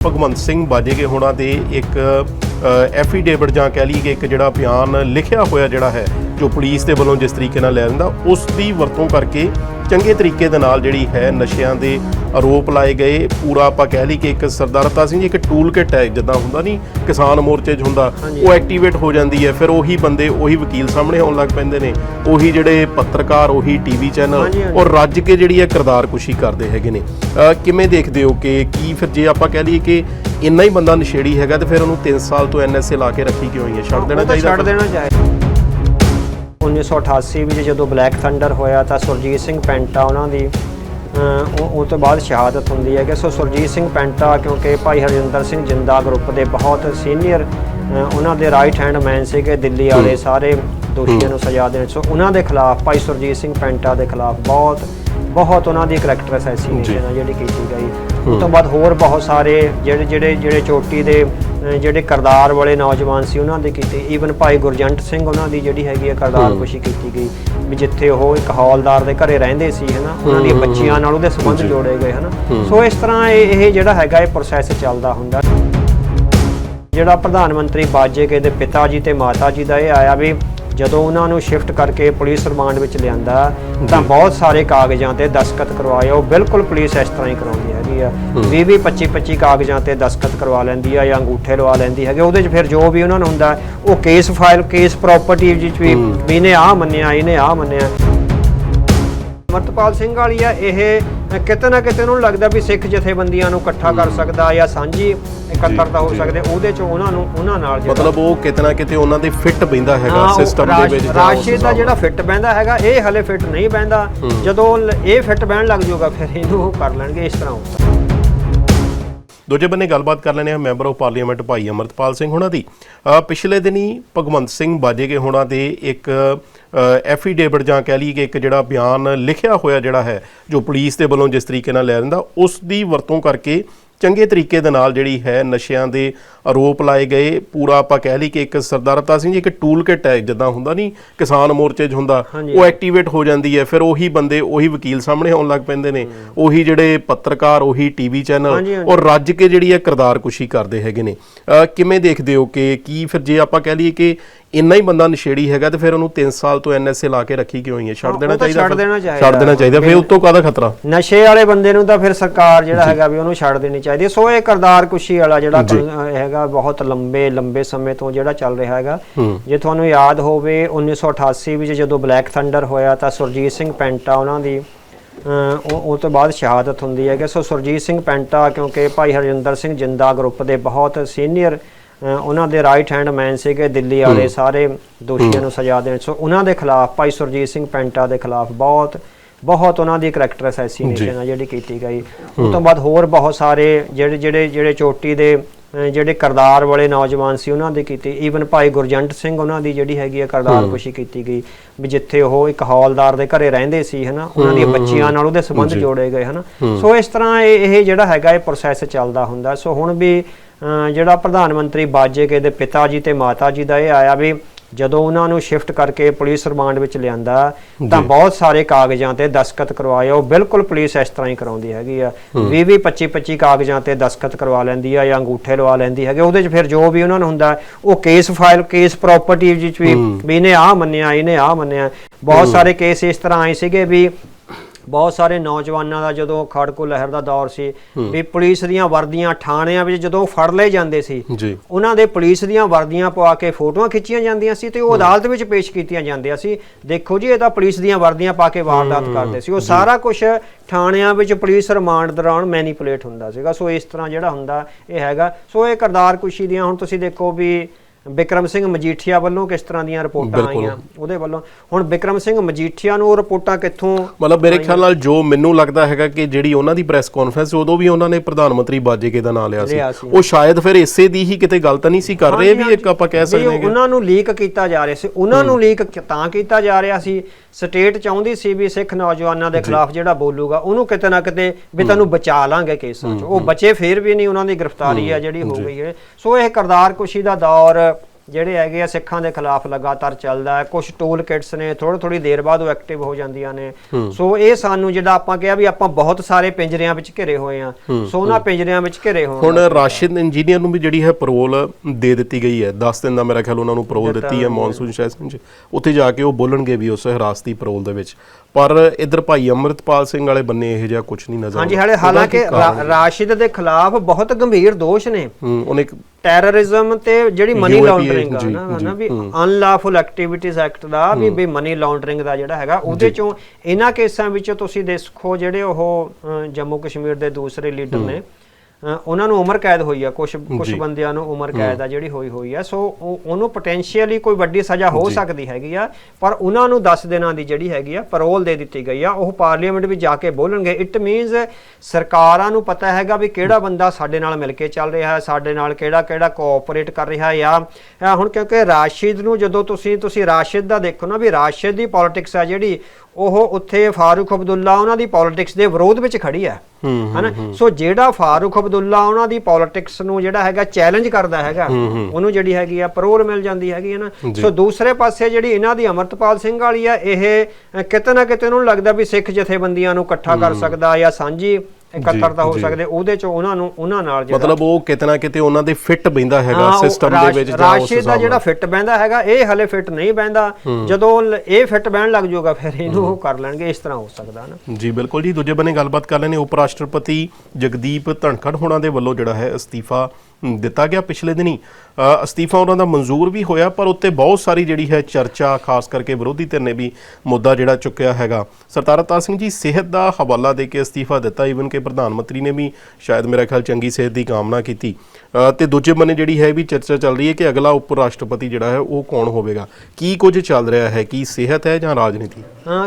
ਭਗਵੰਤ ਸਿੰਘ ਬਾਜੇਗੇ ਹੋਣਾ ਦੇ ਇੱਕ ਐਫੀਡੇਵਿਟ ਜਾਂ ਕਹਿ ਲਈਏ ਕਿ ਇੱਕ ਜਿਹੜਾ ਬਿਆਨ ਲਿਖਿਆ ਹੋਇਆ ਜਿਹੜਾ ਹੈ, ਜੋ ਪੁਲਿਸ ਦੇ ਵੱਲੋਂ ਜਿਸ ਤਰੀਕੇ ਨਾਲ ਲੈ ਜਾਂਦਾ ਉਸ ਦੀ ਵਰਤੋਂ ਕਰਕੇ ਚੰਗੇ ਤਰੀਕੇ ਦੇ ਨਾਲ ਜਿਹੜੀ ਹੈ ਨਸ਼ਿਆਂ ਦੇ ਆਰੋਪ ਲਾਏ ਗਏ। ਪੂਰਾ ਆਪਾਂ ਕਹਿ ਲਈ ਕਿ ਇੱਕ ਸਰਦਾਰਤਾ ਸਿੰਘ ਜੀ ਇੱਕ ਟੂਲ ਕਿਟ ਹੈ ਜਿੱਦਾਂ ਹੁੰਦਾ ਨਹੀਂ ਕਿਸਾਨ ਮੋਰਚੇ 'ਚ ਹੁੰਦਾ ਉਹ ਐਕਟੀਵੇਟ ਹੋ ਜਾਂਦੀ ਹੈ। ਫਿਰ ਉਹੀ ਬੰਦੇ ਉਹੀ ਵਕੀਲ ਸਾਹਮਣੇ ਆਉਣ ਲੱਗ ਪੈਂਦੇ ਨੇ। ਉਹੀ ਜਿਹੜੇ ਪੱਤਰਕਾਰ ਉਹੀ ਟੀਵੀ ਚੈਨਲ। ਔਰ ਰੱਜ ਕੇ ਜਿਹੜੀ ਹੈ ਕਿਰਦਾਰਕੁਸ਼ੀ ਕਰਦੇ ਹੈਗੇ ਨੇ। ਕਿਵੇਂ ਦੇਖਦੇ ਹੋ ਕਿ ਕੀ ਫਿਰ ਜੇ ਆਪਾਂ ਕਹਿ ਲਈਏ ਕਿ ਇੰਨਾ ਹੀ ਬੰਦਾ ਨਸ਼ੇੜੀ ਹੈਗਾ ਤੇ ਫਿਰ ਉਹਨੂੰ 3 ਸਾਲ ਤੋਂ ਐਨਐਸਏ ਲਾ ਕੇ ਰੱਖੀ ਕਿਉਂ ਹੋਈ ਹੈ? ਛੱਡ ਦੇਣਾ ਚਾਹੀਦਾ ਛੱਡ ਦੇਣਾ ਚਾਹੀਦਾ। 1988 ਵਿੱਚ ਜਦੋਂ ਬਲੈਕ ਥੰਡਰ ਹੋਇਆ ਤਾਂ ਸੁਰਜੀਤ ਸਿੰਘ ਪੈਂਟਾ ਉਹਨਾਂ ਦੀ ਉਹ ਉਹ ਤੋਂ ਬਾਅਦ ਸ਼ਹਾਦਤ ਹੁੰਦੀ ਹੈ ਕਿ ਸੋ ਸੁਰਜੀਤ ਸਿੰਘ ਪੈਂਟਾ ਕਿਉਂਕਿ ਭਾਈ ਹਰਜਿੰਦਰ ਸਿੰਘ ਜਿੰਦਾ ਗਰੁੱਪ ਦੇ ਬਹੁਤ ਸੀਨੀਅਰ ਉਹਨਾਂ ਦੇ ਰਾਈਟ ਹੈਂਡ ਮੈਨ ਸੀਗੇ ਦਿੱਲੀ ਵਾਲੇ ਸਾਰੇ ਦੋਸ਼ੀਆਂ ਨੂੰ ਸਜ਼ਾ ਦੇਣ। ਸੋ ਉਹਨਾਂ ਦੇ ਖਿਲਾਫ ਭਾਈ ਸੁਰਜੀਤ ਸਿੰਘ ਪੈਂਟਾ ਦੇ ਖਿਲਾਫ ਬਹੁਤ ਬਹੁਤ ਉਹਨਾਂ ਦੀ ਕਰੈਕਟਰ ਅਸੈਸੀਨੇਸ਼ਨ ਜਿਹੜੀ ਕੀਤੀ ਗਈ। ਉਸ ਤੋਂ ਬਾਅਦ ਹੋਰ ਬਹੁਤ ਸਾਰੇ ਜਿਹੜੇ ਜਿਹੜੇ ਜਿਹੜੇ ਚੋਟੀ ਦੇ ਜਿਹੜੇ ਕਰਦਾਰ ਵਾਲੇ ਨੌਜਵਾਨ ਸੀ ਉਹਨਾਂ ਦੇ ਕੀਤੇ। ਈਵਨ ਭਾਈ ਗੁਰਜੰਟ ਸਿੰਘ ਉਹਨਾਂ ਦੀ ਜਿਹੜੀ ਹੈਗੀ ਹੈ। ਕਰਦਾਰਕੁਸ਼ੀ ਕੀਤੀ ਗਈ। ਵੀ ਜਿੱਥੇ ਉਹ ਇੱਕ ਹੌਲਦਾਰ ਦੇ ਘਰੇ ਰਹਿੰਦੇ ਸੀ ਹਨਾ? ਉਹਨਾਂ ਦੀਆਂ ਬੱਚੀਆਂ ਨਾਲ ਉਹਦੇ ਸੰਬੰਧ ਜੋੜੇ ਗਏ ਹਨਾ? ਸੋ ਇਸ ਤਰ੍ਹਾਂ ਇਹ ਇਹ ਜਿਹੜਾ ਹੈਗਾ ਇਹ ਪ੍ਰੋਸੈਸ ਚੱਲਦਾ ਹੁੰਦਾ। ਜਿਹੜਾ ਪ੍ਰਧਾਨ ਮੰਤਰੀ ਬਾਜੇਕੇ ਦੇ ਪਿਤਾ ਜੀ ਤੇ ਮਾਤਾ ਜੀ ਦਾ ਇਹ ਆਇਆ ਵੀ ਜਦੋਂ ਉਹਨਾਂ ਨੂੰ ਸ਼ਿਫਟ ਕਰਕੇ ਪੁਲਿਸ ਰਿਮਾਂਡ ਵਿੱਚ ਲਿਆਂਦਾ ਤਾਂ ਬਹੁਤ ਸਾਰੇ ਕਾਗਜ਼ਾਂ ਤੇ ਦਸਖਤ ਕਰਵਾਏ। ਉਹ ਬਿਲਕੁਲ ਪੁਲਿਸ ਇਸ ਤਰ੍ਹਾਂ ਹੀ ਕਰਾਉਂਦੀ ਹੈਗੀ ਆ। 20 20 25 25 ਕਾਗਜ਼ਾਂ ਤੇ ਦਸਖਤ ਕਰਵਾ ਲੈਂਦੀ ਆ ਜਾਂ ਅੰਗੂਠੇ ਲਵਾ ਲੈਂਦੀ ਹੈਗੇ। ਉਹਦੇ 'ਚ ਫਿਰ ਜੋ ਵੀ ਉਹਨਾਂ ਨੂੰ ਹੁੰਦਾ ਉਹ ਕੇਸ ਫਾਈਲ ਕੇਸ ਪ੍ਰਾਪਰਟੀ ਵਿੱਚ ਵੀ ਵੀ ਇਹਨੇ ਆ ਮੰਨਿਆ ਇਹਨੇ ਆ ਮੰਨਿਆ। ਅਮਰਤਪਾਲ ਸਿੰਘ ਵਾਲੀ ਆ ਇਹ ਕਿਤੇ ਨਾ ਕਿਤੇ ਉਹਨੂੰ ਲੱਗਦਾ ਵੀ ਸਿੱਖ ਜਥੇਬੰਦੀਆਂ ਨੂੰ ਇਕੱਠਾ ਕਰ ਸਕਦਾ ਜਾਂ ਸਾਂਝੀ ਇਕੱਤਰਤਾ ਹੋ ਸਕਦੇ ਉਹਦੇ ਚ ਉਹਨਾਂ ਨੂੰ ਉਹਨਾਂ ਨਾਲ ਮਤਲਬ ਉਹ ਕਿਤੇ ਨਾ ਕਿਤੇ ਉਹਨਾਂ ਦੇ ਫਿੱਟ ਪੈਂਦਾ ਹੈਗਾ ਸਿਸਟਮ ਦੇ ਵਿੱਚ ਰਾਜਸ਼ੀਰ ਦਾ ਜਿਹੜਾ ਫਿੱਟ ਬਹਿੰਦਾ ਹੈਗਾ ਇਹ ਹਲੇ ਫਿੱਟ ਨਹੀਂ ਬਹਿੰਦਾ। ਜਦੋਂ ਇਹ ਫਿੱਟ ਬਹਿਣ ਲੱਗ ਜਾਊਗਾ ਫਿਰ ਇਹਨੂੰ ਉਹ ਕਰ ਲੈਣਗੇ ਇਸ ਤਰ੍ਹਾਂ ਦੂਜੇ ਬੰਨੇ ਗੱਲਬਾਤ ਕਰ ਲੈਣੇ ਆ ਮੈਂਬਰ ਆਫ ਪਾਰਲੀਮੈਂਟ ਭਾਈ ਅਮਰਤਪਾਲ ਸਿੰਘ ਹੋਣਾ ਦੀ। ਪਿਛਲੇ ਦਿਨੀ ਭਗਵੰਤ ਸਿੰਘ ਬਾਜੇਗੇ ਹੁਣਾਂ ਦੇ ਇੱਕ ਐਫੀਡੇਵਿਟ ਜਾਂ ਕਹਿ ਲਈਏ ਕਿ ਇੱਕ ਜਿਹੜਾ ਬਿਆਨ ਲਿਖਿਆ ਹੋਇਆ ਜਿਹੜਾ ਹੈ, ਜੋ ਪੁਲਿਸ ਦੇ ਵੱਲੋਂ ਜਿਸ ਤਰੀਕੇ ਨਾਲ ਲੈ ਜਾਂਦਾ ਉਸ ਦੀ ਵਰਤੋਂ ਕਰਕੇ ਚੰਗੇ ਤਰੀਕੇ ਦੇ ਨਾਲ ਜਿਹੜੀ ਹੈ ਨਸ਼ਿਆਂ ਦੇ ਆਰੋਪ ਲਾਏ ਗਏ। ਪੂਰਾ ਆਪਾਂ ਕਹਿ ਲਈ ਕਿ ਇੱਕ ਸਰਦਾਰਤਾ ਸਿੰਘ ਜੀ ਇੱਕ ਟੂਲ ਕਿਟ ਹੈ ਜਿੱਦਾਂ ਹੁੰਦਾ ਨਹੀਂ ਕਿਸਾਨ ਮੋਰਚੇ 'ਚ ਹੁੰਦਾ। ਉਹ ਐਕਟੀਵੇਟ ਹੋ ਜਾਂਦੀ ਹੈ। ਫਿਰ ਉਹੀ ਬੰਦੇ ਉਹੀ ਵਕੀਲ ਸਾਹਮਣੇ ਆਉਣ ਲੱਗ ਪੈਂਦੇ ਨੇ। ਉਹੀ ਜਿਹੜੇ ਪੱਤਰਕਾਰ ਉਹੀ ਟੀਵੀ ਚੈਨਲ। ਔਰ ਰੱਜ ਕੇ ਜਿਹੜੀ ਹੈ ਕਿਰਦਾਰਕੁਸ਼ੀ ਕਰਦੇ ਹੈਗੇ ਨੇ। ਕਿਵੇਂ ਦੇਖਦੇ ਹੋ ਕਿ ਕੀ ਫਿਰ ਜੇ ਆਪਾਂ ਕਹਿ ਲਈਏ ਕਿ ਇੰਨਾ ਹੀ ਬੰਦਾ ਨਸ਼ੇੜੀ ਹੈਗਾ ਤੇ ਫਿਰ ਉਹਨੂੰ 3 ਸਾਲ ਤੋਂ ਐਨਐਸਏ ਲਾ ਕੇ ਰੱਖੀ ਕਿਉਂ ਹੋਈ ਹੈ ਛੱਡ ਹਾਂ, ਦੇਣਾ ਚਾਹੀਦਾ ਛੱਡ? ਦੇਣਾ ਚਾਹੀਦਾ। ਛੱਡ ਦੇਣਾ ਚਾਹੀਦਾ ਫਿਰ ਉਤੋਂ ਕਾਹਦਾ ਖਤਰਾ ਨਸ਼ੇ ਵਾਲੇ ਬੰਦੇ ਨੂੰ ਤਾਂ ਫਿਰ ਸਰਕਾਰ ਜਿਹੜਾ ਹੈਗਾ ਵੀ ਉਹਨੂੰ ਛੱਡ ਦੇਣੀ ਚਾਹੀਦੀ ਹੈ। ਸੋ ਇਹ ਕਰਦਾਰ ਕੁਸ਼ੀ ਵਾਲਾ ਜਿਹੜਾ ਹੈਗਾ ਬਹੁਤ ਲੰਬੇ ਲੰਬੇ ਸਮੇਂ ਤੋਂ ਜਿਹੜਾ ਚੱਲ ਰਿਹਾ ਹੈਗਾ ਹੂੰ। ਜੇ ਤੁਹਾਨੂੰ ਯਾਦ ਹੋਵੇ 1988 ਵਿੱਚ ਜਦੋਂ ਬਲੈਕ ਥੰਡਰ ਹੋਇਆ ਤਾਂ ਸੁਰਜੀਤ ਸਿੰਘ ਪੈਂਟਾ ਉਹਨਾਂ ਦੀ ਉਹ ਤੋਂ ਬਾਅਦ ਸ਼ਹਾਦਤ ਹੁੰਦੀ ਹੈ ਕਿ ਸੋ ਸੁਰਜੀਤ ਸਿੰਘ ਪੈਂਟਾ ਕਿਉਂਕਿ ਭਾਈ ਹਰਜਿੰਦਰ ਸਿੰਘ ਜਿੰਦਾ ਗਰੁੱਪ ਦੇ ਬਹੁਤ ਸੀਨੀਅਰ ਉਹਨਾਂ ਦੇ ਰਾਈਟ ਹੈਂਡ ਮੈਨ ਸੀਗੇ ਦਿੱਲੀ ਵਾਲੇ ਸਾਰੇ ਦੋਸ਼ੀਆਂ ਨੂੰ ਸਜ਼ਾ ਦੇਣ। ਸੋ ਉਹਨਾਂ ਦੇ ਖਿਲਾਫ ਭਾਈ ਸੁਰਜੀਤ ਸਿੰਘ ਪੈਂਟਾ ਦੇ ਖਿਲਾਫ ਬਹੁਤ ਬਹੁਤ ਉਹਨਾਂ ਦੀ ਕਰੈਕਟਰ ਅਸੈਸੀਨੇਸ਼ਨ ਆ ਜਿਹੜੀ ਕੀਤੀ ਗਈ। ਉਸ ਤੋਂ ਬਾਅਦ ਹੋਰ ਬਹੁਤ ਸਾਰੇ ਜਿਹੜੇ ਜਿਹੜੇ ਜਿਹੜੇ ਚੋਟੀ ਦੇ ਜਿਹੜੇ ਕਰਦਾਰ ਵਾਲੇ ਨੌਜਵਾਨ ਸੀ ਉਹਨਾਂ ਦੇ ਕੀਤੇ। ਈਵਨ ਭਾਈ ਗੁਰਜੰਟ ਸਿੰਘ ਉਹਨਾਂ ਦੀ ਜਿਹੜੀ ਹੈਗੀ ਹੈ। ਕਰਦਾਰਕੁਸ਼ੀ ਕੀਤੀ ਗਈ। ਵੀ ਜਿੱਥੇ ਉਹ ਇੱਕ ਹੌਲਦਾਰ ਦੇ ਘਰੇ ਰਹਿੰਦੇ ਸੀ ਹਨਾ? ਉਹਨਾਂ ਦੀਆਂ ਬੱਚੀਆਂ ਨਾਲ ਉਹਦੇ ਸੰਬੰਧ ਜੋੜੇ ਗਏ ਹਨਾ? ਸੋ ਇਸ ਤਰ੍ਹਾਂ ਇਹ ਇਹ ਜਿਹੜਾ ਹੈਗਾ ਇਹ ਪ੍ਰੋਸੈਸ ਚੱਲਦਾ ਹੁੰਦਾ। ਸੋ ਹੁਣ ਵੀ ਜਿਹੜਾ ਪ੍ਰਧਾਨ ਮੰਤਰੀ ਬਾਜੇਕੇ ਦੇ ਪਿਤਾ ਜੀ ਤੇ ਮਾਤਾ ਜੀ ਦਾ ਇਹ ਆਇਆ ਵੀ ਜਦੋਂ ਉਹਨਾਂ ਨੂੰ ਸ਼ਿਫਟ ਕਰਕੇ ਪੁਲਿਸ ਰਿਮਾਂਡ ਵਿੱਚ ਲਿਆਂਦਾ ਤਾਂ ਬਹੁਤ ਸਾਰੇ ਕਾਗਜ਼ਾਂ ਤੇ ਦਸਖਤ ਕਰਵਾਏ। ਉਹ ਬਿਲਕੁਲ ਪੁਲਿਸ ਇਸ ਤਰ੍ਹਾਂ ਹੀ ਕਰਾਉਂਦੀ ਹੈਗੀ ਆ। 20 20 25 25 ਕਾਗਜ਼ਾਂ ਤੇ ਦਸਖਤ ਕਰਵਾ ਲੈਂਦੀ ਆ ਜਾਂ ਅੰਗੂਠੇ ਲਵਾ ਲੈਂਦੀ ਹੈਗੇ। ਉਹਦੇ 'ਚ ਫਿਰ ਜੋ ਵੀ ਉਹਨਾਂ ਨੂੰ ਹੁੰਦਾ ਉਹ ਕੇਸ ਫਾਈਲ ਕੇਸ ਪ੍ਰਾਪਰਟੀ ਵਿੱਚ ਵੀ ਵੀ ਇਹਨੇ ਆ ਮੰਨਿਆ ਇਹਨੇ ਆ ਮੰਨਿਆ। ਬਹੁਤ ਸਾਰੇ ਕੇਸ ਇਸ ਤਰ੍ਹਾਂ ਆਏ ਸੀਗੇ ਵੀ ਬਹੁਤ ਸਾਰੇ ਨੌਜਵਾਨਾਂ ਦਾ ਜਦੋਂ ਖੜਕੂ ਲਹਿਰ ਦਾ ਦੌਰ ਸੀ ਵੀ ਪੁਲਿਸ ਦੀਆਂ ਵਰਦੀਆਂ ਥਾਣਿਆਂ ਵਿੱਚ ਜਦੋਂ ਫੜ ਲਏ ਜਾਂਦੇ ਸੀ ਉਹਨਾਂ ਦੇ ਪੁਲਿਸ ਦੀਆਂ ਵਰਦੀਆਂ ਪਵਾ ਕੇ ਫੋਟੋਆਂ ਖਿੱਚੀਆਂ ਜਾਂਦੀਆਂ ਸੀ ਤੇ ਉਹ ਅਦਾਲਤ ਵਿੱਚ ਪੇਸ਼ ਕੀਤੀਆਂ ਜਾਂਦੀਆਂ ਸੀ। ਦੇਖੋ ਜੀ ਇਹ ਤਾਂ ਪੁਲਿਸ ਦੀਆਂ ਵਰਦੀਆਂ ਪਾ ਕੇ ਵਾਰਦਾਤ ਕਰਦੇ ਸੀ। ਉਹ ਸਾਰਾ ਕੁਝ ਥਾਣਿਆਂ ਵਿੱਚ ਪੁਲਿਸ ਰਿਮਾਂਡ ਦੌਰਾਨ ਮੈਨੀਪੂਲੇਟ ਹੁੰਦਾ ਸੀਗਾ। ਸੋ ਇਸ ਤਰ੍ਹਾਂ ਜਿਹੜਾ ਹੁੰਦਾ ਇਹ ਹੈਗਾ। ਸੋ ਇਹ ਕਰਦਾਰ ਕੁਸ਼ੀ ਦੀਆਂ ਹੁਣ ਤੁਸੀਂ ਦੇਖੋ ਵੀ ਬਿਕਰਮ ਸਿੰਘ ਮਜੀਠੀਆ ਵੱਲੋਂ ਕਿਸ ਤਰ੍ਹਾਂ ਦੀਆਂ ਰਿਪੋਰਟਾਂ। ਆਈਆਂ? ਉਹਦੇ ਵੱਲੋਂ। ਹੁਣ ਬਿਕਰਮ ਸਿੰਘ ਮਜੀਠੀਆ ਨੂੰ ਉਹ ਰਿਪੋਰਟਾਂ ਕਿੱਥੋਂ ਮਤਲਬ ਮੇਰੇ ਖਿਆਲ ਨਾਲ ਜੋ ਮੈਨੂੰ ਲੱਗਦਾ ਹੈਗਾ ਕਿ ਜਿਹੜੀ ਉਹਨਾਂ ਦੀ ਪ੍ਰੈਸ ਕਾਨਫਰੰਸ ਉਦੋਂ ਵੀ ਉਹਨਾਂ ਨੇ ਪ੍ਰਧਾਨ ਮੰਤਰੀ ਬਾਜੇਕੇ ਦਾ ਨਾਮ ਲਿਆ ਸੀ। ਉਹ ਸ਼ਾਇਦ ਫਿਰ ਇਸੇ ਦੀ ਹੀ ਕਿਤੇ ਗਲਤ ਨਹੀਂ ਸੀ ਕਰ ਰਹੇ ਵੀ ਇੱਕ ਆਪਾਂ ਕਹਿ ਸਕਦੇ ਹਾਂ ਉਹਨਾਂ ਨੂੰ ਲੀਕ ਕੀਤਾ ਜਾ ਰਿਹਾ ਸੀ ਉਹਨਾਂ ਨੂੰ ਲੀਕ ਤਾਂ ਕੀਤਾ ਜਾ ਰਿਹਾ ਸੀ। ਸਟੇਟ ਚਾਹੁੰਦੀ ਸੀ ਵੀ ਸਿੱਖ ਨੌਜਵਾਨਾਂ ਦੇ ਖਿਲਾਫ ਜਿਹੜਾ ਬੋਲੂਗਾ ਉਹਨੂੰ ਕਿਤੇ ਨਾ ਕਿਤੇ ਵੀ ਤੁਹਾਨੂੰ ਬਚਾ ਲਾਂਗੇ ਕੇਸਾਂ 'ਚ। ਉਹ ਬਚੇ ਫੇਰ ਵੀ ਨਹੀਂ ਉਹਨਾਂ ਦੀ ਗ੍ਰਿਫਤਾਰੀ ਆ ਜਿਹੜੀ ਹੋ ਗਈ ਹੈ। ਸੋ ਇਹ ਕਰਦਾਰ ਕੁਸ਼ੀ ਦਾ ਦੌਰ ਜਿਹੜੇ ਹੈਗੇ ਆ ਸਿੱਖਾਂ ਦੇ ਖਿਲਾਫ ਲਗਾਤਾਰ ਚੱਲਦਾ ਹੈ। ਕੁਝ ਟੂਲ ਕਿਟਸ ਨੇ ਥੋੜੀ ਥੋੜੀ ਦੇਰ ਬਾਅਦ ਉਹ ਐਕਟਿਵ ਹੋ ਜਾਂਦੀਆਂ ਨੇ। ਸੋ ਇਹ ਸਾਨੂੰ ਜਿਹੜਾ ਆਪਾਂ ਕਿਹਾ ਵੀ ਆਪਾਂ ਬਹੁਤ ਸਾਰੇ ਪਿੰਜਰਿਆਂ ਵਿੱਚ ਘਿਰੇ ਹੋਏ ਆ। ਸੋ ਉਹਨਾਂ ਪਿੰਜਰਿਆਂ ਵਿੱਚ ਘਿਰੇ ਹੋਣ ਹੁਣ ਰਾਸ਼ਿਦ ਇੰਜੀਨੀਅਰ ਨੂੰ ਵੀ ਜਿਹੜੀ ਹੈ ਪਰੋਲ ਦੇ ਦਿੱਤੀ ਗਈ ਹੈ। 10 ਦਿਨ ਦਾ ਮੇਰਾ ਖਿਆਲ ਉਹਨਾਂ ਨੂੰ ਪਰੋਲ ਦਿੱਤੀ ਹੈ ਮੌਨਸੂਨ ਸੈਸ਼ਨ 'ਚ ਉੱਥੇ ਜਾ ਕੇ ਉਹ ਬੋਲਣਗੇ ਵੀ ਉਸ ਹਿਰਾਸਤੀ ਪਰੋਲ ਦੇ ਵਿੱਚ। ਪਰ ਇਧਰ ਭਾਈ ਅਮਰਤਪਾਲ ਸਿੰਘ ਵਾਲੇ ਬੰਨੇ ਇਹ ਜਿਹਾ ਕੁਝ ਨਹੀਂ ਨਜ਼ਰ ਹਾਂਜੀ। ਹਾਲੇ ਹਾਲਾਂਕਿ ਰਾਸ਼ਿਦ ਦੇ ਖਿਲਾਫ ਬਹੁਤ ਗੰਭੀਰ ਦੋਸ਼ ਨੇ। ਹੂੰ ਉਹਨੇ ਟੈਰਰਿਜ਼ਮ ਤੇ ਜਿਹੜੀ ਮਨੀ ਲਾਉਂਡਰਿੰਗ ਆ ਨਾ ਜੀ, ਨਾ ਵੀ ਅਨਲਾਫੁਲ ਐਕਟੀਵਿਟੀਜ਼ ਐਕਟ ਦਾ ਵੀ ਵੀ ਮਨੀ ਲਾਉਂਡਰਿੰਗ ਦਾ ਜਿਹੜਾ ਹੈਗਾ ਉਹਦੇ ਚੋਂ ਇਹਨਾਂ ਕੇਸਾਂ ਵਿੱਚੋਂ ਤੁਸੀਂ ਦੇਖੋ ਜਿਹੜੇ ਉਹ ਜੰਮੂ ਕਸ਼ਮੀਰ ਦੇ ਦੂਸਰੇ ਲੀਡਰ ਨੇ ਉਹਨਾਂ ਨੂੰ ਉਮਰ ਕੈਦ ਹੋਈ ਆ ਕੁਝ ਕੁਝ ਜੀ। ਬੰਦਿਆਂ ਨੂੰ ਉਮਰ ਕੈਦ ਆ ਜਿਹੜੀ ਹੋਈ ਹੋਈ ਆ। ਸੋ ਉਹ- ਉਹਨੂੰ ਪੋਟੈਂਸ਼ੀਅਲੀ ਕੋਈ ਵੱਡੀ ਸਜ਼ਾ ਹੋ ਸਕਦੀ ਹੈਗੀ ਆ ਪਰ ਉਹਨਾਂ ਨੂੰ 10 ਦਿਨਾਂ ਦੀ ਜਿਹੜੀ ਹੈਗੀ ਆ ਪਰੋਲ ਦੇ ਦਿੱਤੀ ਗਈ ਆ। ਉਹ ਪਾਰਲੀਮੈਂਟ ਵਿੱਚ ਜਾ ਕੇ ਬੋਲਣਗੇ। ਇਟ ਮੀਨਸ ਸਰਕਾਰਾਂ ਨੂੰ ਪਤਾ ਹੈਗਾ ਵੀ ਕਿਹੜਾ ਬੰਦਾ ਸਾਡੇ ਨਾਲ ਮਿਲ ਕੇ ਚੱਲ ਰਿਹਾ ਹੈ ਸਾਡੇ ਨਾਲ ਕਿਹੜਾ ਕਿਹੜਾ ਕੋਆਪਰੇਟ ਕਰ ਰਿਹਾ ਆ ਅ, ਹੁਣ ਕਿਉਂਕਿ ਰਾਸ਼ਿਦ ਨੂੰ ਜਦੋਂ ਤੁਸੀਂ ਤੁਸੀਂ ਰਾਸ਼ਿਦ ਦਾ ਦੇਖੋ ਨਾ ਵੀ ਰਾਸ਼ਿਦ ਦੀ ਪੋਲਿਟਿਕਸ ਆ ਜਿਹੜੀ ਉਹ ਉੱਥੇ ਫਾਰੂਕ ਅਬਦੁੱਲਾ ਉਹਨਾਂ ਦੀ ਪੋਲਿਟਿਕਸ ਦੇ ਵਿਰੋਧ ਵਿੱਚ ਖੜੀ ਆ ਹਨਾ? ਸੋ ਜਿਹੜਾ ਫਾਰੂਕ ਅਬਦੁੱਲਾ ਉਹਨਾਂ ਦੀ ਪੋਲਿਟਿਕਸ ਨੂੰ ਜਿਹੜਾ ਹੈਗਾ ਚੈਲੰਜ ਕਰਦਾ ਹੈਗਾ ਉਹਨੂੰ ਜਿਹੜੀ ਹੈਗੀ ਆ ਪਰੋਲ ਮਿਲ ਜਾਂਦੀ ਹੈਗੀ ਹੈ ਨਾ। ਸੋ ਦੂਸਰੇ ਪਾਸੇ ਜਿਹੜੀ ਇਹਨਾਂ ਦੀ ਅਮਰਤਪਾਲ ਸਿੰਘ ਵਾਲੀ ਆ ਇਹ ਕਿਤੇ ਨਾ ਕਿਤੇ ਉਹਨੂੰ ਲੱਗਦਾ ਵੀ ਸਿੱਖ ਜਥੇਬੰਦੀਆਂ ਨੂੰ ਇਕੱਠਾ ਕਰ ਸਕਦਾ ਜਾਂ ਸਾਂਝੀ ਇਕੱਤਰਤਾ ਹੋ ਜੀ। ਸਕਦੇ ਉਹਦੇ ਚ ਉਹਨਾਂ ਨੂੰ ਉਹਨਾਂ ਨਾਲ ਜਿਹੜਾ ਮਤਲਬ ਉਹ ਕਿਤੇ ਨਾ ਕਿਤੇ ਉਹਨਾਂ ਦੇ ਫਿੱਟ ਬੈਂਦਾ ਹੈਗਾ ਹਾਂ, ਉਹ ਸਿਸਟਮ ਦੇ ਰਾਸ਼- ਵਿੱਚ ਜਾਂ ਉਸ ਦਾ ਹਿਸਾਬ ਜਿਹੜਾ ਨਾਲ। ਫਿੱਟ ਬਹਿੰਦਾ ਹੈਗਾ ਇਹ ਹਲੇ ਫਿੱਟ ਨਹੀਂ ਬਹਿੰਦਾ। ਜਦੋਂ ਲ- ਇਹ ਫਿੱਟ ਬਹਿਣ ਲੱਗ ਜਾਊਗਾ ਫਿਰ ਇਹਨੂੰ ਉਹ ਕਰ ਲੈਣਗੇ ਇਸ ਤਰ੍ਹਾਂ ਹੋ ਸਕਦਾ ਨਾ। ਜੀ ਬਿਲਕੁਲ ਜੀ ਦੂਜੇ ਬੰਨੇ ਗੱਲਬਾਤ ਕਰ ਲੈਣੇ ਉਪ ਰਾਸ਼ਟਰਪਤੀ ਜਗਦੀਪ ਧਨਖੜ ਹੋਣਾ ਦੇ ਵੱਲੋਂ ਜਿਹੜਾ ਹੈ ਅਸਤੀਫਾ ਦਿੱਤਾ ਗਿਆ ਪਿਛਲੇ ਦਿਨੀ। ਅਸਤੀਫਾ ਉਹਨਾਂ ਦਾ ਮਨਜ਼ੂਰ ਵੀ ਹੋਇਆ ਪਰ ਉੱਤੇ ਬਹੁਤ ਸਾਰੀ ਜਿਹੜੀ ਹੈ ਚਰਚਾ ਖਾਸ ਕਰਕੇ ਵਿਰੋਧੀ ਧਿਰ ਨੇ ਵੀ ਮੁੱਦਾ ਜਿਹੜਾ ਚੁੱਕਿਆ ਹੈਗਾ। ਸਰਦਾਰ ਅਵਤਾਰ ਸਿੰਘ ਜੀ ਸਿਹਤ ਦਾ ਹਵਾਲਾ ਦੇ ਕੇ ਅਸਤੀਫਾ ਦਿੱਤਾ। ਈਵਨ ਕਿ ਪ੍ਰਧਾਨ ਮੰਤਰੀ ਨੇ ਵੀ ਸ਼ਾਇਦ ਮੇਰਾ ਖਿਆਲ ਚੰਗੀ ਸਿਹਤ ਦੀ ਕਾਮਨਾ ਕੀਤੀ। ਅ, ਤੇ ਦੂਜੇ ਬੰਨੇ ਜਿਹੜੀ ਹੈ ਵੀ ਚਰਚਾ ਚੱਲ ਰਹੀ ਹੈ ਕਿ ਅਗਲਾ ਉਪ ਰਾਸ਼ਟਰਪਤੀ ਜਿਹੜਾ ਹੈ ਉਹ ਕੌਣ ਹੋਵੇਗਾ? ਕੀ ਕੁਝ ਚੱਲ ਰਿਹਾ ਹੈ? ਕੀ ਸਿਹਤ ਹੈ ਜਾਂ ਰਾਜਨੀਤੀ?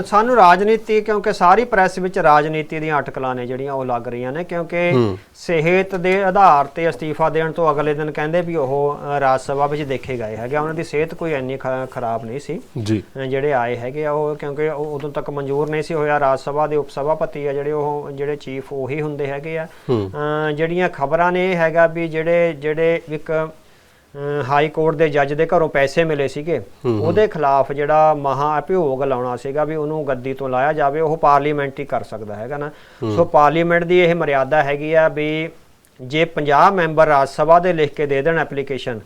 ਸਾਨੂੰ ਰਾਜਨੀਤੀ ਕਿਉਂਕਿ ਸਾਰੀ ਪ੍ਰੈਸ ਵਿੱਚ ਰਾਜਨੀਤੀ ਦੀਆਂ ਅਟਕਲਾਂ ਨੇ ਜਿਹੜੀਆਂ ਉਹ ਲੱਗ ਰਹੀਆਂ ਨੇ ਕਿਉਂਕਿ ਸਿਹਤ ਦੇ ਆਧਾਰ ਤੇ ਅਸਤੀਫਾ ਦੇਣ ਤੋਂ ਅਗਲੇ ਦਿਨ ਕਹਿੰਦੇ ਵੀ ਉਹ ਰਾਜ ਸਭਾ ਵਿੱਚ ਦੇਖੇ ਗਏ ਹੈਗੇ। ਉਹਨਾਂ ਦੀ ਸਿਹਤ ਕੋਈ ਇੰਨੀ ਖਰਾਬ ਨਹੀਂ ਸੀ। ਜਿਹੜੇ ਆਏ ਹੈਗੇ ਆ ਉਹ ਕਿਉਂਕਿ ਉਹ ਉਦੋਂ ਤੱਕ ਮਨਜ਼ੂਰ ਨਹੀਂ ਸੀ ਹੋਇਆ। ਰਾਜ ਸਭਾ ਦੇ ਉਪ ਸਭਾਪਤੀ ਆ ਜਿਹੜੇ ਉਹ ਜਿਹੜੇ ਚੀਫ ਉਹੀ ਹੁੰਦੇ ਹੈਗੇ ਆ। ਜਿਹੜੀਆਂ ਖਬਰਾਂ ਨੇ ਇਹ ਹੈਗਾ ਵੀ ਜਿਹੜੇ ਜਿਹੜੇ ਇੱਕ ਹਾਈ ਕੋਰਟ ਦੇ ਜੱਜ ਦੇ ਘਰੋਂ ਪੈਸੇ ਮਿਲੇ ਸੀਗੇ। ਉਹਦੇ ਖਿਲਾਫ ਜਿਹੜਾ ਮਹਾ ਅਭਿਯੋਗ ਲਾਉਣਾ ਸੀਗਾ ਵੀ ਉਹਨੂੰ ਗੱਦੀ ਤੋਂ ਲਾਇਆ ਜਾਵੇ ਉਹ ਪਾਰਲੀਮੈਂਟ ਹੀ ਕਰ ਸਕਦਾ ਹੈਗਾ ਨਾ। ਸੋ ਪਾਰਲੀਮੈਂਟ ਦੀ ਇਹ ਮਰਿਆਦਾ ਹੈਗੀ ਆ ਵੀ ਜੇ 50 ਮੈਂਬਰ ਰਾਜ ਸਭਾ ਦੇ ਲਿਖ ਕੇ ਦੇ ਦੇਣ ਐਪਲੀਕੇਸ਼ਨ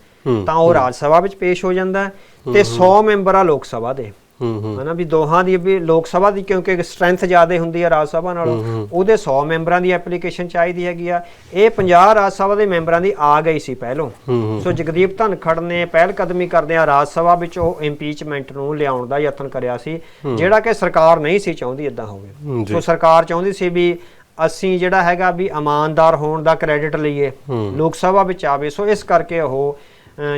ਤਾਂ ਉਹ ਰਾਜ ਸਭਾ ਵਿੱਚ ਪੇਸ਼ ਹੋ ਜਾਂਦਾ ਤੇ 100 ਮੈਂਬਰ ਆ ਲੋਕ ਸਭਾ ਦੇ। ਹਨਾ ਵੀ ਦੋਹਾਂ ਦੀ ਵੀ ਲੋਕ ਸਭਾ ਦੀ ਕਿਉਂਕਿ ਸਟਰੈਂਥ ਜ਼ਿਆਦਾ ਹੁੰਦੀ ਹੈ ਰਾਜ ਸਭਾ ਨਾਲੋਂ ਉਹਦੇ 100 ਮੈਂਬਰਾਂ ਦੀ ਐਪਲੀਕੇਸ਼ਨ ਚਾਹੀਦੀ ਹੈਗੀ ਆ। ਇਹ 50 ਰਾਜ ਸਭਾ ਦੇ ਮੈਂਬਰਾਂ ਦੀ ਆ ਗਈ ਸੀ ਪਹਿਲੋਂ। ਸੋ ਜਗਦੀਪ ਧਨਖੜ ਨੇ ਪਹਿਲ ਕਦਮੀ ਕਰਦਿਆਂ ਰਾਜ ਸਭਾ ਵਿੱਚ ਉਹ ਇੰਪੀਚਮੈਂਟ ਨੂੰ ਲਿਆਉਣ ਦਾ ਯਤਨ ਕਰਿਆ ਸੀ ਜਿਹੜਾ ਕਿ ਸਰਕਾਰ ਨਹੀਂ ਸੀ ਚਾਹੁੰਦੀ ਇਦਾਂ ਹੋਵੇ। ਸੋ ਸਰਕਾਰ ਚਾਹੁੰਦੀ ਸੀ ਵੀ ਅਸੀਂ ਜਿਹੜਾ ਹੈਗਾ ਵੀ ਇਮਾਨਦਾਰ ਹੋਣ ਦਾ ਕ੍ਰੈਡਿਟ ਲਈਏ ਲੋਕ ਸਭਾ ਵਿੱਚ ਆਵੇ। ਸੋ ਇਸ ਕਰਕੇ ਉਹ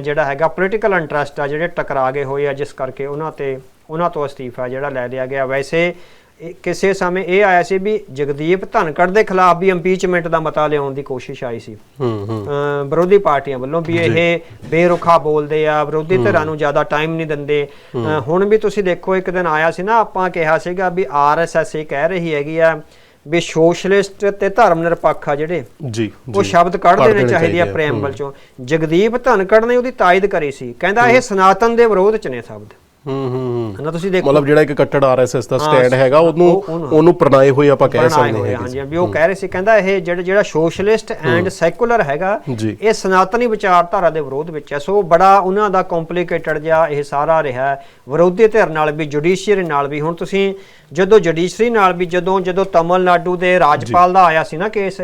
ਜਿਹੜਾ ਹੈਗਾ ਪੋਲੀਟੀਕਲ ਇੰਟਰਸਟ ਆ ਜਿਹੜੇ ਟਕਰਾ ਗਏ ਹੋਏ ਆ ਜਿਸ ਕਰਕੇ ਉਹਨਾਂ ਤੇ ਉਹਨਾਂ ਤੋਂ ਅਸਤੀਫਾ ਜਿਹੜਾ ਲੈ ਲਿਆ ਗਿਆ। ਵੈਸੇ ਕਿਸੇ ਸਮੇਂ ਇਹ ਆਇਆ ਸੀ ਵੀ ਜਗਦੀਪ ਧਨਕੜ ਦੇ ਖਿਲਾਫ ਵੀ ਇੰਪੀਚਮੈਂਟ ਦਾ ਮਤਾ ਲਿਆਉਣ ਦੀ ਕੋਸ਼ਿਸ਼ ਆਈ ਸੀ। ਹੂੰ ਹੂੰ। ਅਹ ਵਿਰੋਧੀ ਪਾਰਟੀਆਂ ਵੱਲੋਂ ਵੀ ਇਹ ਬੇਰੁਖਾ ਬੋਲਦੇ ਆ ਵਿਰੋਧੀ ਧਿਰਾਂ ਨੂੰ ਜ਼ਿਆਦਾ ਟਾਈਮ ਨਹੀਂ ਦਿੰਦੇ। ਹੁਣ ਵੀ ਤੁਸੀਂ ਦੇਖੋ ਇੱਕ ਦਿਨ ਆਇਆ ਸੀ ਨਾ ਆਪਾਂ ਕਿਹਾ ਸੀਗਾ ਵੀ ਆਰਐਸਐਸ ਇਹ ਕਹਿ ਰਹੀ ਹੈਗੀ ਆ ਵੀ ਸੋਸ਼ਲਿਸਟ ਤੇ ਧਰਮ ਨਿਰਪੱਖ ਆ ਜਿਹੜੇ ਜੀ ਉਹ। ਸ਼ਬਦ ਕੱਢ ਦੇਣੇ ਦੇਣੇ ਚਾਹੀਦੇ ਆ ਚਾਹੀਦੇ ਆ, ਪ੍ਰੇਮਬਲ ਚੋਂ। ਜਗਦੀਪ ਧਨਕੜ ਨੇ ਉਹਦੀ ਤਾਇਦ ਕਰੀ ਸੀ। ਕਹਿੰਦਾ ਇਹ ਸਨਾਤਨ ਦੇ ਵਿਰੋਧ ਚ ਨੇ ਸ਼ਬਦ। ਹੂੰ ਹੂੰ ਹਨਾ ਤੁਸੀਂ ਦੇਖੋ। ਮਤਲਬ ਜਿਹੜਾ ਇੱਕ ਕੱਟੜ ਆਰਐਸਐਸ ਦਾ ਸਟੈਂਡ ਹੈਗਾ ਉਹਨੂੰ ਉਹ- ਉਹਨੂੰ- ਪ੍ਰਣਾਏ ਹੋਏ ਆਪਾਂ ਕਹਿ ਸਕਦੇ ਹਾਂ ਹਾਂਜੀ ਵੀ ਉਹ ਕਹਿ ਰਹੇ ਸੀ ਕਹਿੰਦਾ ਇਹ ਜਿਹੜਾ ਜਿਹੜਾ ਸੋਸ਼ਲਿਸਟ ਐਂਡ ਸੈਕੂਲਰ ਹੈਗਾ। ਇਹ ਸਨਾਤਨੀ ਵਿਚਾਰਧਾਰਾ ਦੇ ਵਿਰੋਧ ਵਿੱਚ ਹੈ। ਸੋ ਬੜਾ ਉਹਨਾਂ ਦਾ ਕੰਪਲਿਕੇਟਡ ਜਿਹਾ ਇਹ ਸਾਰਾ ਰਿਹਾ। ਵਿਰੋਧੀ ਧਿਰ ਨਾਲ ਵੀ ਜੁਡੀਸ਼ੀਅਰੀ ਨਾਲ ਵੀ। ਹੁਣ ਤੁਸੀਂ ਜਦੋਂ ਜੁਡੀਸ਼ਰੀ ਨਾਲ ਵੀ ਜਦੋਂ ਜਦੋਂ ਤਮਿਲਨਾਡੂ ਦੇ ਰਾਜਪਾਲ ਦਾ ਆਇਆ ਸੀ ਨਾ ਕੇਸ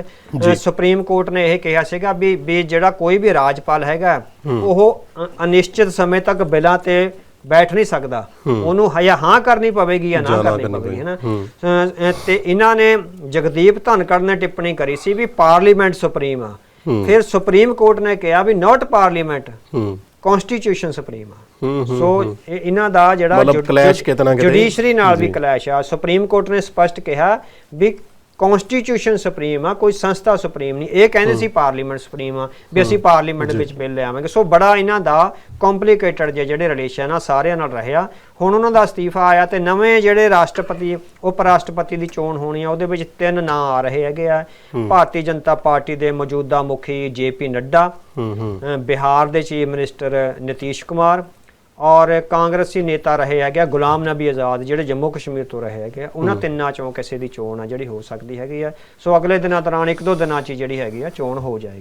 ਸੁਪਰੀਮ ਕੋਰਟ ਨੇ ਇਹ ਕਿਹਾ ਸੀਗਾ ਵੀ ਵੀ ਜਿਹੜਾ ਕੋਈ ਵੀ ਰਾਜਪਾਲ ਹੈਗਾ ਉਹ ਅਨਿਸ਼ਚਿਤ ਸਮੇਂ ਤੱਕ ਬਿਲਾਂ ਤੇ ਬੈਠ ਨਹੀਂ ਸਕਦਾ। ਉਹਨੂੰ ਜਾਂ ਹਾਂ ਕਰਨੀ ਪਵੇਗੀ ਜਾਂ ਨਾ ਕਰਨੀ ਪਵੇਗੀ ਹੈ। ਨਾ ਅ, ਅ, ਤੇ ਇਹਨਾਂ ਨੇ ਜਗਦੀਪ ਧਨਕੜ ਨੇ ਟਿੱਪਣੀ ਕਰੀ ਸੀ ਵੀ ਪਾਰਲੀਮੈਂਟ ਸੁਪਰੀਮ ਆ। ਫਿਰ ਸੁਪਰੀਮ ਕੋਰਟ ਨੇ ਕਿਹਾ ਵੀ ਨਾਟ ਪਾਰਲੀਮੈਂਟ ਕਨਸਟੀਟਿਊਸ਼ਨ ਸੁਪਰੀਮ ਆ। ਸੋ ਇਹ- ਇਹਨਾਂ ਦਾ ਜਿਹੜਾ ਜੁਡੀਸ਼ਰੀ ਨਾਲ ਵੀ ਕਲੈਸ਼ ਆ। ਸੁਪਰੀਮ ਕੋਰਟ ਨੇ ਸਪਸ਼ਟ ਕਿਹਾ ਵੀ ਕਨਸਟੀਟਿਊਸ਼ਨ ਸੁਪਰੀਮ ਆ ਕੋਈ ਸੰਸਥਾ ਸੁਪਰੀਮ ਨਹੀਂ। ਇਹ ਕਹਿੰਦੇ ਸੀ ਪਾਰਲੀਮੈਂਟ ਸੁਪਰੀਮ ਆ ਵੀ ਅਸੀਂ ਪਾਰਲੀਮੈਂਟ ਵਿੱਚ ਬਿੱਲ ਲਿਆਵਾਂਗੇ। ਸੋ ਬੜਾ ਇਹਨਾਂ ਦਾ ਕੰਪਲਿਕੇਟਡ ਜਿਹੜੇ ਰਿਲੇਸ਼ਨ ਆ ਸਾਰਿਆਂ ਨਾਲ ਰਹਿਆ ਹੁਣ ਉਹਨਾਂ ਦਾ ਅਸਤੀਫਾ ਆਇਆ ਤੇ ਨਵੇਂ ਜਿਹੜੇ ਰਾਸ਼ਟਰਪਤੀ ਉਪ ਰਾਸ਼ਟਰਪਤੀ ਦੀ ਚੋਣ ਹੋਣੀ ਆ ਉਹਦੇ ਵਿੱਚ ਤਿੰਨ ਨਾਂ ਆ ਰਹੇ ਹੈਗੇ ਆ। ਭਾਰਤੀ ਜਨਤਾ ਪਾਰਟੀ ਦੇ ਮੌਜੂਦਾ ਮੁਖੀ ਜੇਪੀ ਨੱਡਾ ਹੂੰ ਹੂੰ। ਅ, ਬਿਹਾਰ ਦੇ ਚੀਫ ਮਿਨਿਸਟਰ ਨਿਤੀਸ਼ ਕੁਮਾਰ ਔਰ ਕਾਂਗਰਸੀ ਨੇਤਾ ਰਹੇ ਹੈਗੇ ਆ ਗੁਲਾਮ ਨਬੀ ਆਜ਼ਾਦ ਜਿਹੜੇ ਜੰਮੂ ਕਸ਼ਮੀਰ ਤੋਂ ਰਹੇ ਹੈਗੇ ਆ ਉਹਨਾਂ ਤਿੰਨਾਂ ਚੋਂ ਕਿਸੇ ਦੀ ਚੋਣ ਆ ਜਿਹੜੀ ਹੋ ਸਕਦੀ ਹੈਗੀ ਆ। ਸੋ ਅਗਲੇ ਦਿਨਾਂ ਦੌਰਾਨ ਇੱਕ ਦੋ ਦਿਨਾਂ 'ਚ ਜਿਹੜੀ ਹੈਗੀ ਆ ਚੋਣ ਹੋ ਜਾਏਗੀ।